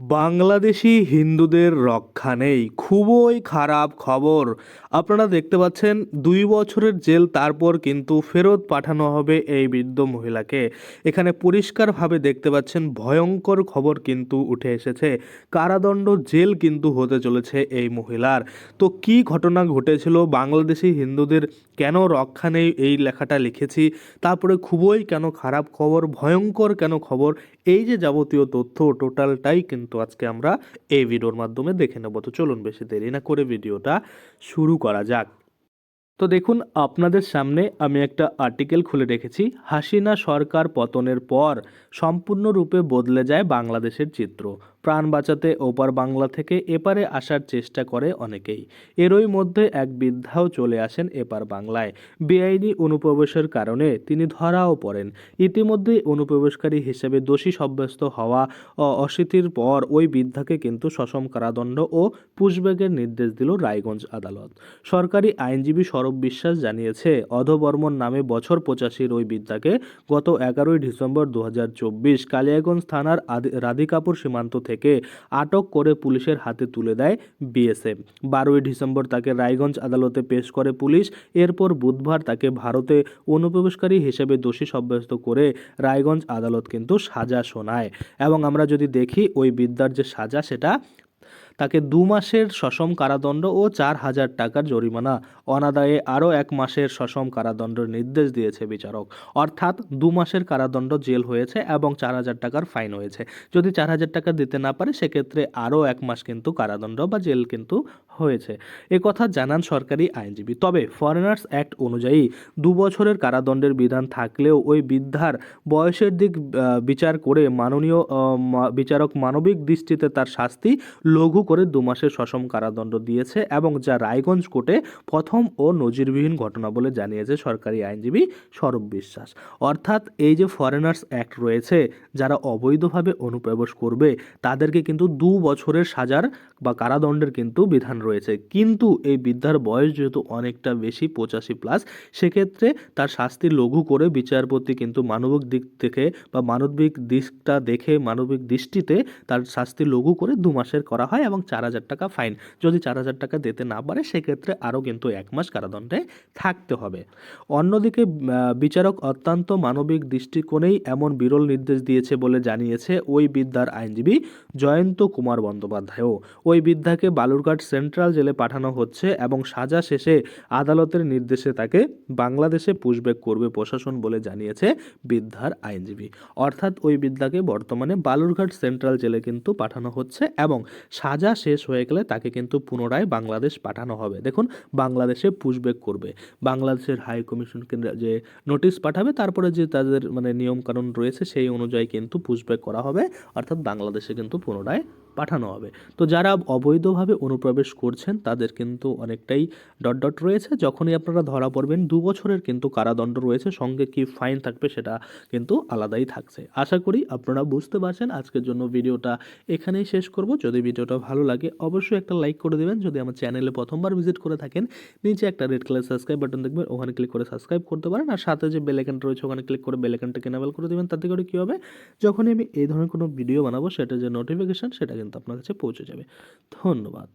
বাংলাদেশি হিন্দুদের রক্ষা নেই। খুবই খারাপ খবর। আপনারা দেখতে পাচ্ছেন, দুই বছরের জেল তারপর কিন্তু ফেরত পাঠানো হবে এই বৃদ্ধ মহিলাকে। এখানে পরিষ্কারভাবে দেখতে পাচ্ছেন, ভয়ঙ্কর খবর কিন্তু উঠে এসেছে। কারাদণ্ড জেল কিন্তু হতে চলেছে এই মহিলার। তো কি ঘটনা ঘটেছিল? বাংলাদেশি হিন্দুদের কেন রক্ষা নেই? এই লেখাটা লিখেছি। তারপরে খুবই কেন খারাপ খবর, ভয়ঙ্কর কেন খবর? এই যে যাবতীয় তথ্য, টোটালটাই কিন্তু আজকে আমরা এই ভিডিওর মাধ্যমে দেখে নেব। তো চলুন বেশি দেরি না করে ভিডিওটা শুরু করা যাক। তো দেখুন, আপনাদের সামনে আমি একটা আর্টিকেল খুলে রেখেছি, হাসিনা সরকার পতনের পর সম্পূর্ণরূপে বদলে যায় বাংলাদেশের চিত্র। প্রাণ বাঁচাতে ওপার বাংলা থেকে এপারে আসার চেষ্টা করে অনেকেই। এরই মধ্যে এক বৃদ্ধাও চলে আসেন এপার বাংলায়। বেআইনি অনুপ্রবেশের কারণে তিনি ধরাও পড়েন। ইতিমধ্যেই অনুপ্রবেশকারী হিসেবে দোষী সাব্যস্ত হওয়া অস্বীতির পর ওই বৃদ্ধাকে কিন্তু সসম কারাদণ্ড ও পুশব্যাগের নির্দেশ দিল রায়গঞ্জ আদালত। সরকারি আইনজীবী সৌরভ বিশ্বাস জানিয়েছে, অধবর্মন নামে বছর পঁচাশির ওই বৃদ্ধাকে গত এগারোই ডিসেম্বর দু হাজার চব্বিশ কালিয়াগঞ্জ থানার রাধিকাপুর সীমান্ত থেকে আটক করে পুলিশের হাতে তুলে দেয় বিএসএফ। বারোই ডিসেম্বর তাকে রায়গঞ্জ আদালতে পেশ করে পুলিশ। এরপর বুধবার তাকে ভারতে অনুপ্রবেশকারী হিসেবে দোষী সাব্যস্ত করে রায়গঞ্জ আদালত কিন্তু সাজা শোনায়। এবং আমরা যদি দেখি ওই বিদ্যার যে সাজা, সেটা তাকে দু মাসের সসম কারাদণ্ড ও চার হাজার টাকার জরিমানা। অনাদায়ে আরও এক মাসের সসম কারাদণ্ডের নির্দেশ দিয়েছে বিচারক। অর্থাৎ দু মাসের কারাদণ্ড জেল হয়েছে এবং চার হাজার টাকার ফাইন হয়েছে। যদি চার হাজার টাকা দিতে না পারে, সেক্ষেত্রে আরও এক মাস কিন্তু কারাদণ্ড বা জেল কিন্তু হয়েছে। এ কথা জানান সরকারি আইনজীবী। তবে ফরেনার্স অ্যাক্ট অনুযায়ী দু বছরের কারাদণ্ডের বিধান থাকলেও ওই বৃদ্ধার বয়সের দিক বিচার করে মাননীয় বিচারক মানবিক দৃষ্টিতে তার শাস্তি লঘু করে দু মাসের সসম কারাদণ্ড দিয়েছে এবং যা রায়গঞ্জ কোর্টে প্রথম ও নজিরবিহীন ঘটনা বলে জানিয়েছে সরকারি আইনজীবী সৌরভ বিশ্বাস। অর্থাৎ এই যে ফরেনার্স অ্যাক্ট রয়েছে, যারা অবৈধভাবে অনুপ্রবেশ করবে, তাদেরকে কিন্তু দু বছরের সাজার বা কারাদণ্ডের কিন্তু বিধান রয়েছে। কিন্তু এই বৃদ্ধার বয়স যেহেতু অনেকটা বেশি, পঁচাশি প্লাস সেক্ষেত্রে তার শাস্তি লঘু করে বিচারপতি কিন্তু মানবিক দিক থেকে বা মানবিক দিকটা দেখে, মানবিক দৃষ্টিতে তার শাস্তি লঘু করে দু মাসের করা হয় এবং চার হাজার টাকা ফাইন। যদি চার হাজার টাকা দিতে না পারে, সেক্ষেত্রে আরও কিন্তু এক মাস কারাদণ্ডে থাকতে হবে। অন্যদিকে বিচারক অত্যন্ত মানবিক দৃষ্টিকোণেই এমন বিরল নির্দেশ দিয়েছে বলে জানিয়েছে ওই বিদ্যার আইনজীবী জয়ন্ত কুমার বন্দ্যোপাধ্যায়ও। ওই বিদ্যাকে বালুরঘাট সেন্ট্রাল জেলে পাঠানো হচ্ছে এবং সাজা শেষে আদালতের নির্দেশে তাকে বাংলাদেশে পুশব্যাক করবে প্রশাসন বলে জানিয়েছে বিদ্যার আইনজীবী। অর্থাৎ ওই বিদ্যাকে বর্তমানে বালুরঘাট সেন্ট্রাল জেলে কিন্তু পাঠানো হচ্ছে এবং সাজা শেষ হয়ে গেলে তাকে কিন্তু পুনরায় বাংলাদেশ পাঠানো হবে। দেখুন, বাংলাদেশে পুশব্যাক করবে। বাংলাদেশের হাই কমিশনকে যে নোটিশ পাঠাবে, তারপরে যে তাদের মানে নিয়মকানুন রয়েছে সেই অনুযায়ী কিন্তু পুশব্যাক করা হবে। অর্থাৎ বাংলাদেশে কিন্তু পুনরায় পাঠানো হবে। তো যারা অবৈধভাবে অনুপ্রবেশ করছেন, তাদের কিন্তু অনেকটাই ডট ডট রয়েছে। যখনই আপনারা ধরা পড়বেন, দু বছরের কিন্তু কারাদণ্ড রয়েছে, সঙ্গে কি ফাইন থাকবে সেটা কিন্তু আলাদাই থাকছে। আশা করি আপনারা বুঝতে পারছেন। আজকের জন্য ভিডিওটা এখানেই শেষ করব। যদি ভিডিওটা ভালো লাগে, অবশ্যই একটা লাইক করে দেবেন। যদি আমার চ্যানেলে প্রথমবার ভিজিট করে থাকেন, নিচে একটা রেড কালার সাবস্ক্রাইব বাটন দেখবেন, ওখানে ক্লিক করে সাবস্ক্রাইব করতে পারেন। আর সাথে যে বেল আইকনটা রয়েছে, ওখানে ক্লিক করে বেল আইকনটাকে এনেবল করে দেবেন। তাতে করে কী হবে? যখনই আমি এই ধরনের কোনো ভিডিও বানাবো, সেটা যে নোটিফিকেশান সেটা কিন্তু আপনার কাছে পৌঁছে যাবে। ধন্যবাদ।